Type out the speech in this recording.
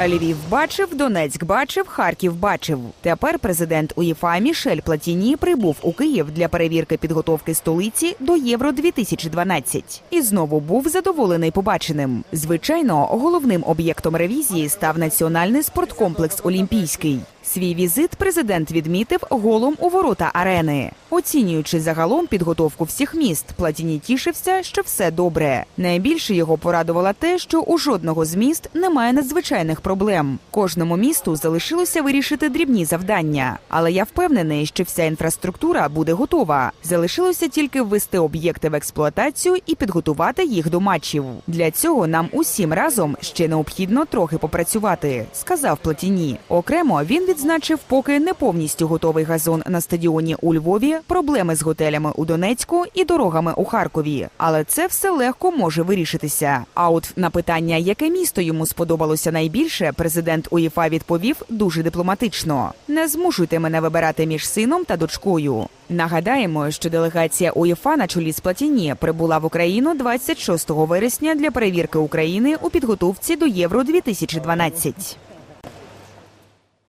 Львів бачив, Донецьк бачив, Харків бачив. Тепер президент УЄФА Мішель Платіні прибув у Київ для перевірки підготовки столиці до Євро 2012 і знову був задоволений побаченим. Звичайно, головним об'єктом ревізії став національний спорткомплекс Олімпійський. Свій візит президент відмітив голом у ворота арени. Оцінюючи загалом підготовку всіх міст, Платіні тішився, що все добре. Найбільше його порадувало те, що у жодного з міст немає надзвичайних проблем. Кожному місту залишилося вирішити дрібні завдання. Але я впевнений, що вся інфраструктура буде готова. Залишилося тільки ввести об'єкти в експлуатацію і підготувати їх до матчів. Для цього нам усім разом ще необхідно трохи попрацювати, сказав Платіні. Окремо він відзначив, поки не повністю готовий газон на стадіоні у Львові, проблеми з готелями у Донецьку і дорогами у Харкові. Але це все легко може вирішитися. А от на питання, яке місто йому сподобалося найбільше, президент УЄФА відповів дуже дипломатично: не змушуйте мене вибирати між сином та дочкою. Нагадаємо, що делегація УЄФА на чолі з Платіні прибула в Україну 26 вересня для перевірки України у підготовці до Євро 2012